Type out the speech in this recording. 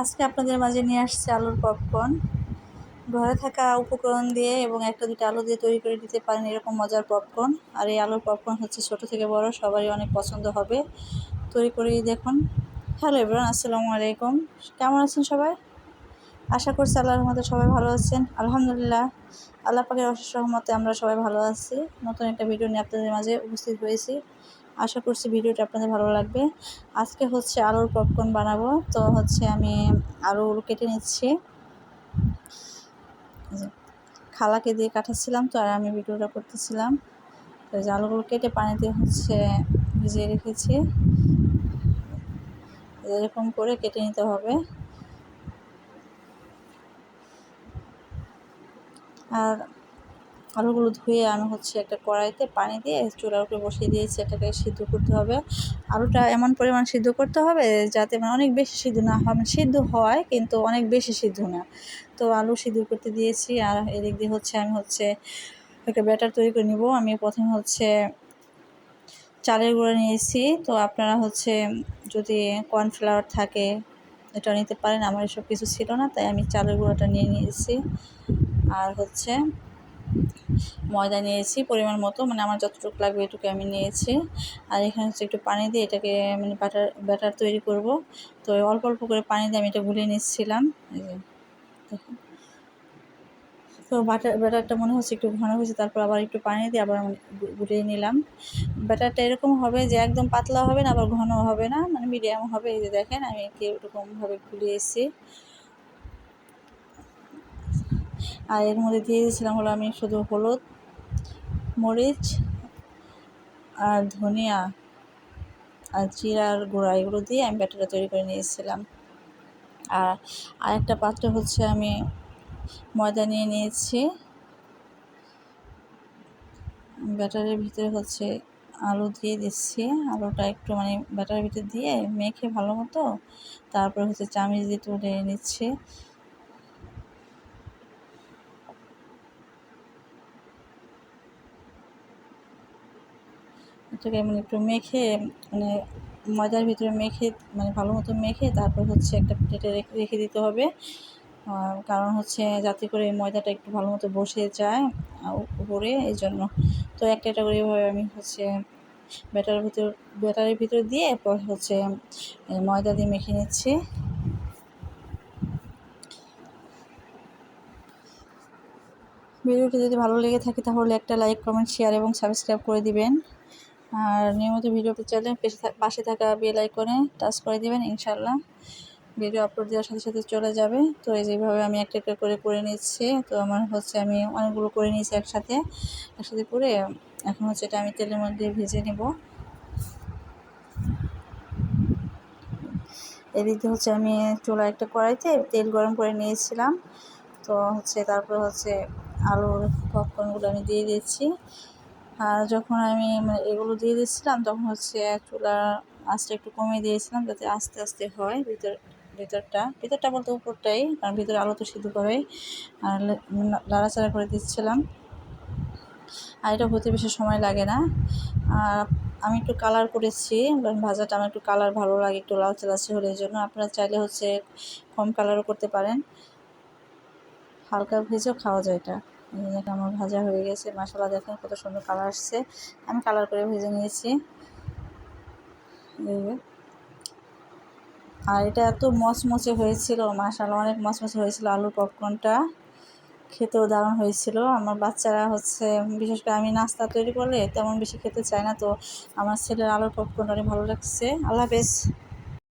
আজকে আপনাদের মাঝে নিয়ে আসছে আলুর পপকর্ন ঘরে থাকা উপকরণ দিয়ে এবং একটা দুটো আলু দিয়ে তৈরি করে দিতে পারেন এরকম মজার পপকর্ন আর এই আলুর পপকর্ন হচ্ছে ছোট থেকে বড়, সবারই অনেক পছন্দ হবে। তৈরি করে দেখুন। হ্যালো এভরান আসসালামু আলাইকুম। কেমন আছেন সবাই? আশা করছি আল্লাহর রহমতে সবাই ভালো আছেন। আলহামদুলিল্লাহ, আল্লাহ পাকের অশেষ রহমতে আমরা সবাই ভালো আছি। নতুন একটা ভিডিও নিয়ে আপনাদের মাঝে উপস্থিত হয়েছি। আশা করছি ভিডিওটা আপনাদের ভালো লাগবে। আজকে হচ্ছে আলুর পপকর্ন বানাবো। তো হচ্ছে আমি আলু কেটে নিচ্ছি। খালাকে দিয়ে কাটাচ্ছিলাম তো, আর আমি ভিডিওটা করতেছিলাম। তো যে আলুগুলো কেটে পানিতে হচ্ছে ভিজিয়ে রেখেছি। এরকম করে কেটে নিতে হবে। আর আলুগুলো ধুয়ে আমি হচ্ছে একটা কড়াইতে পানি দিয়ে চুলার উপরে বসিয়ে দিয়েছি, এটাকে সিদ্ধ করতে হবে। আলুটা এমন পরিমাণ সিদ্ধ করতে হবে যাতে মানে অনেক বেশি সিদ্ধ না হয় মানে সিদ্ধ হয় কিন্তু অনেক বেশি সিদ্ধ না। তো আলু সিদ্ধ করতে দিয়েছি আর এদিক দিয়ে হচ্ছে আমি হচ্ছে একটা ব্যাটার তৈরি করে নিব। আমি প্রথমে হচ্ছে চালের গুঁড়ো নিয়েছি। তো আপনারা হচ্ছে যদি কর্নফ্লাওয়ার থাকে এটা নিতে পারেন, আমার এসব কিছু ছিল না, তাই আমি চালের গুঁড়োটা নিয়ে নিয়েছি। আর হচ্ছে ময়দা নিয়েছি পরিমাণ মতো মানে আমার যতটুকু লাগবে এটুকু আমি নিয়েছি। আর এখানে হচ্ছে একটু পানি দিয়ে এটাকে মানে ব্যাটার ব্যাটার তৈরি করব। তো অল্প অল্প করে পানি দিয়ে আমি এটা গুলিয়ে নিচ্ছিলাম। তো বাটার ব্যাটারটা মনে হচ্ছে একটু ঘন হয়েছে, তারপর আবার একটু পানি দিয়ে আবার গুলিয়ে নিলাম। ব্যাটারটা এরকম হবে যে একদম পাতলা হবে না, আবার ঘন হবে না মানে মিডিয়াম হবে। এই যে দেখেন, আমি এরকমভাবে গুলিয়েছি। আর এর মধ্যে দিয়ে দিয়েছিলাম হলো আমি শুধু হলুদ, মরিচ আর ধনিয়া আর জিরার গুঁড়া, এগুলো দিয়ে আমি ব্যাটারটা তৈরি করে নিয়েছিলাম। আর আরেকটা পাত্র হচ্ছে আমি ময়দা নিয়ে নিয়েছি। ব্যাটারের ভিতরে হচ্ছে আলু দিয়ে দিচ্ছি। আলুটা একটু মানে ব্যাটারের ভিতরে দিয়ে মেখে ভালো মতো তারপরে হচ্ছে চামিচ দিয়ে তুলে নিচ্ছে। এটাকে মানে একটু মেখে মানে ময়দার ভিতরে মেখে মানে ভালো মতো মেখে তারপর হচ্ছে একটা প্লেটে রেখে রেখে দিতে হবে। কারণ হচ্ছে যাতে করে ময়দাটা একটু ভালো মতো বসে যায় উপরে এই জন্য তো একটা একটা করে এভাবে আমি হচ্ছে ব্যাটারের ভিতর ব্যাটারের ভিতর দিয়ে এরপর হচ্ছে ময়দা দিয়ে মেখে নিচ্ছি। ভিডিওটি যদি ভালো লেগে থাকে তাহলে একটা লাইক, কমেন্ট, শেয়ার এবং সাবস্ক্রাইব করে দিবেন। আর নিয়মিত ভিডিও পেতে চাইলে পাশে থাকা বেল আইকনে টাচ করে দেবেন ইনশাল্লাহ ভিডিও আপলোড দেওয়ার সাথে সাথে চলে যাবে। তো এই যেভাবে আমি একটা একটা করে করে নিচ্ছি। তো আমার হচ্ছে আমি অনেকগুলো করে নিয়েছি একসাথে। একসাথে করে এখন হচ্ছে এটা আমি তেলের মধ্যে ভেজে নেব। এদিকে হচ্ছে আমি চুলা একটা কড়াইতে তেল গরম করে নিয়েছিলাম। তো হচ্ছে তারপর হচ্ছে আলুর পপকর্নগুলো আমি দিয়ে দিচ্ছি। আর যখন আমি মানে এগুলো দিয়ে দিচ্ছিলাম, তখন হচ্ছে চুলা আঁচটা একটু কমিয়ে দিয়েছিলাম যাতে আস্তে আস্তে হয় ভিতর, ভিতরটা। ভিতরটা বলতে উপরটাই, কারণ ভিতরে আলো তো সিদ্ধ করে আর লাড়াচাড়া করে দিচ্ছিলাম। আর এটা হতে বেশি সময় লাগে না। আর আমি একটু কালার করেছি ভাজাটা আমার একটু কালার ভালো লাগে, একটু লালচে লালচে হলে এই জন্য। আপনারা চাইলে হচ্ছে কম কালারও করতে পারেন। হালকা ভেজেও খাওয়া যায় এটা। দেখেন আমার ভাজা হয়ে গেছে। মশলা দেখেন কত সুন্দর কালার আসছে। আমি কালার করে ভেজে নিয়েছি। আর এটা এত মচমচে হয়েছিল মাসালা অনেক মচমচে হয়েছিল আলুর পপকর্নটা খেতেও দারুণ হয়েছিল। আমার বাচ্চারা হচ্ছে, বিশেষ করে আমি নাস্তা তৈরি করলে তেমন বেশি খেতে চায় না, তো আমার ছেলের আলুর পপকর্ন অনেক ভালো লাগছে। আল্লাহ হাফেজ।